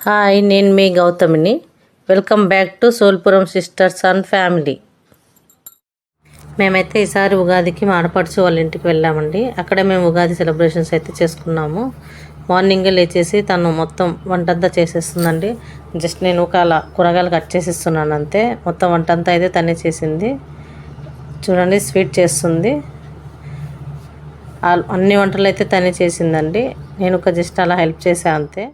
Hi నేను మీ గౌతమిని. Welcome back to Solpuram sisters and family. మేమైతే ఈసారి ఉగాదికి మాడపడుచు వాళ్ళ ఇంటికి వెళ్ళామండి. అక్కడే మేము ఉగాది సెలబ్రేషన్స్ అయితే చేసుకున్నాము. మార్నింగే లేచేసి తను మొత్తం వంట అంతా చేసేస్తుందండి. జస్ట్ నేను ఒక అలా కూరగాయలు కట్ చేసిస్తున్నాను అంతే. మొత్తం వంట అంతా అయితే తనే చేసింది. చూడండి స్వీట్ చేస్తుంది. అన్ని వంటలు అయితే తనే చేసిందండి. నేను ఒక జస్ట్ అలా హెల్ప్ చేసా అంతే.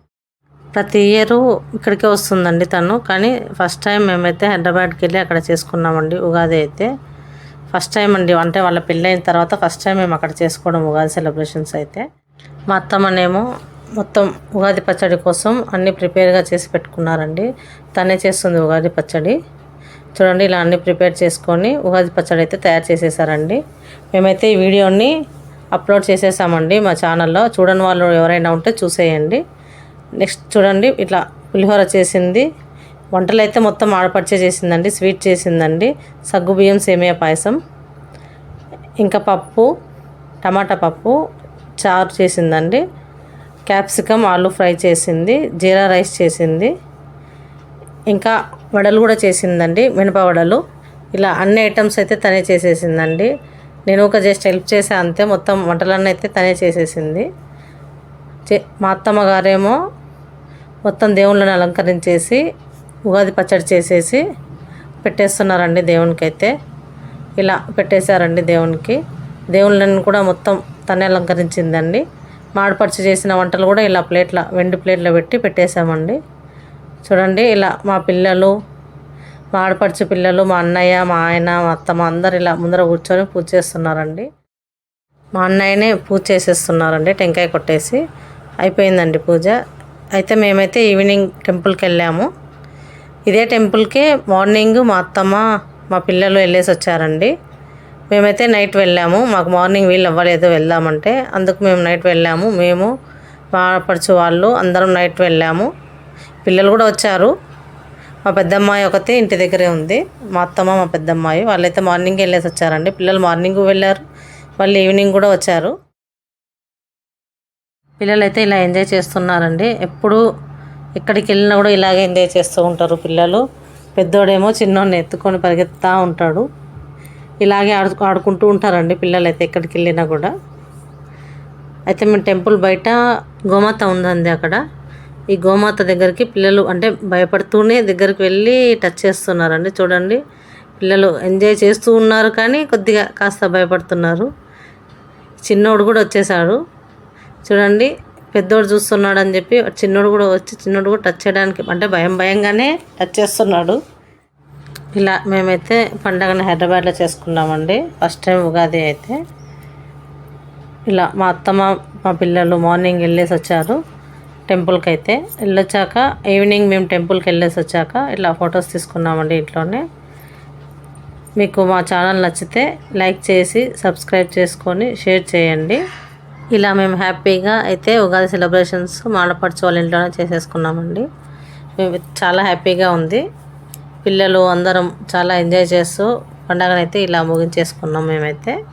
ప్రతి ఇయరు ఇక్కడికే వస్తుందండి తను. కానీ ఫస్ట్ టైం మేమైతే హైదరాబాద్కి వెళ్ళి అక్కడ చేసుకున్నామండి ఉగాది అయితే. ఫస్ట్ టైం అండి. అంటే వాళ్ళ పెళ్ళైన తర్వాత ఫస్ట్ టైం మేము అక్కడ చేసుకోవడం ఉగాది సెలబ్రేషన్స్ అయితే. మా అత్తమ్మనేమో మొత్తం ఉగాది పచ్చడి కోసం అన్ని ప్రిపేర్గా చేసి పెట్టుకున్నారండి. తనే చేస్తుంది ఉగాది పచ్చడి. చూడండి ఇలా అన్ని ప్రిపేర్ చేసుకొని ఉగాది పచ్చడి అయితే తయారు చేసేసారండి. మేమైతే ఈ వీడియోని అప్లోడ్ చేసేసామండి మా ఛానల్లో. చూడని వాళ్ళు ఎవరైనా ఉంటే చూసేయండి. నెక్స్ట్ చూడండి ఇట్లా పులిహోర చేసింది. వంటలు అయితే మొత్తం ఆడపడిచే చేసిందండి స్వీట్ చేసిందండి. సగ్గు బియ్యం సేమియా పాయసం. ఇంకా పప్పు టమాటా పప్పు చారు చేసిందండి. క్యాప్సికమ్ ఆలు ఫ్రై చేసింది జీరా రైస్ చేసింది. ఇంకా వడలు కూడా చేసిందండి మినప వడలు. ఇలా అన్ని ఐటమ్స్ అయితే తనే చేసేసిందండి. నేను ఒక జస్ట్ హెల్ప్ చేసే అంతే మొత్తం వంటలన్నీ అయితే తనే చేసేసింది. చే మా అత్తమ్మ గారేమో మొత్తం దేవుళ్ళని అలంకరించేసి ఉగాది పచ్చడి చేసేసి పెట్టేస్తున్నారండి దేవునికి అయితే ఇలా పెట్టేశారండి దేవునికి. దేవుళ్ళని కూడా మొత్తం తనే అలంకరించిందండి. మాడపరిచి చేసిన వంటలు కూడా ఇలా ప్లేట్ల వెండి ప్లేట్లో పెట్టి పెట్టేశామండి. చూడండి ఇలా మా పిల్లలు మా పిల్లలు మా అన్నయ్య మా ఆయన మా అత్తమ్మ అందరు ఇలా ముందర కూర్చొని పూజ చేస్తున్నారండి. మా అన్నయ్యనే పూజ చేసేస్తున్నారండి టెంకాయ కొట్టేసి. అయిపోయిందండి పూజ. అయితే మేమైతే ఈవినింగ్ టెంపుల్కి వెళ్ళాము. ఇదే టెంపుల్కే మార్నింగ్ మా అత్తమ్మ మా పిల్లలు వెళ్ళేసి వచ్చారండి. మేమైతే నైట్ వెళ్ళాము. మాకు మార్నింగ్ వీళ్ళు అవ్వలేదు వెళ్దామంటే. అందుకు మేము నైట్ వెళ్ళాము. మేము మా వాళ్ళు అందరం నైట్ వెళ్ళాము. పిల్లలు కూడా వచ్చారు. మా పెద్దమ్మాయి ఒకతే ఇంటి దగ్గరే ఉంది. మా అత్తమ్మ మా పెద్దమ్మాయి వాళ్ళైతే మార్నింగ్ వెళ్ళేసి వచ్చారండి. పిల్లలు మార్నింగ్ వెళ్ళారు. వాళ్ళు ఈవినింగ్ కూడా వచ్చారు. పిల్లలు అయితే ఇలా ఎంజాయ్ చేస్తున్నారండి. ఎప్పుడు ఎక్కడికి వెళ్ళినా కూడా ఇలాగే ఎంజాయ్ చేస్తూ ఉంటారు పిల్లలు. పెద్దోడేమో చిన్నోడిని ఎత్తుకొని పరిగెత్తుతూ ఉంటాడు. ఇలాగే ఆడు ఆడుకుంటూ ఉంటారండి పిల్లలు అయితే ఎక్కడికి వెళ్ళినా కూడా. అయితే మేము టెంపుల్ బయట గోమాత ఉందండి అక్కడ. ఈ గోమాత దగ్గరికి పిల్లలు అంటే భయపడుతూనే దగ్గరికి వెళ్ళి టచ్ చేస్తున్నారండి. చూడండి పిల్లలు ఎంజాయ్ చేస్తూ ఉన్నారు కానీ కొద్దిగా కాస్త భయపడుతున్నారు. చిన్నోడు కూడా వచ్చేసాడు. చూడండి పెద్దోడు చూస్తున్నాడు అని చెప్పి చిన్నోడు కూడా వచ్చి చిన్నోడు కూడా టచ్ చేయడానికి అంటే భయం భయంగానే టచ్ చేస్తున్నాడు. ఇలా మేమైతే పండగని హైదరాబాద్లో చేసుకున్నామండి. ఫస్ట్ టైం ఉగాది అయితే. ఇలా మా అత్తమ్మ మా పిల్లలు మార్నింగ్ వెళ్ళేసి వచ్చారు టెంపుల్కి అయితే. వెళ్ళొచ్చాక ఈవినింగ్ మేము టెంపుల్కి వెళ్ళేసి వచ్చాక ఇలా ఫొటోస్ తీసుకున్నామండి ఇంట్లోనే. మీకు మా ఛానల్ నచ్చితే లైక్ చేసి సబ్స్క్రైబ్ చేసుకొని షేర్ చేయండి. ఇలా మేము హ్యాపీగా అయితే ఉగాది సెలబ్రేషన్స్ మాడపడుచు వాళ్ళ ఇంట్లోనే చేసేసుకున్నామండి. మేము చాలా హ్యాపీగా ఉంది. పిల్లలు అందరం చాలా ఎంజాయ్ చేస్తూ పండగనైతే ఇలా ముగించేసుకున్నాం మేమైతే.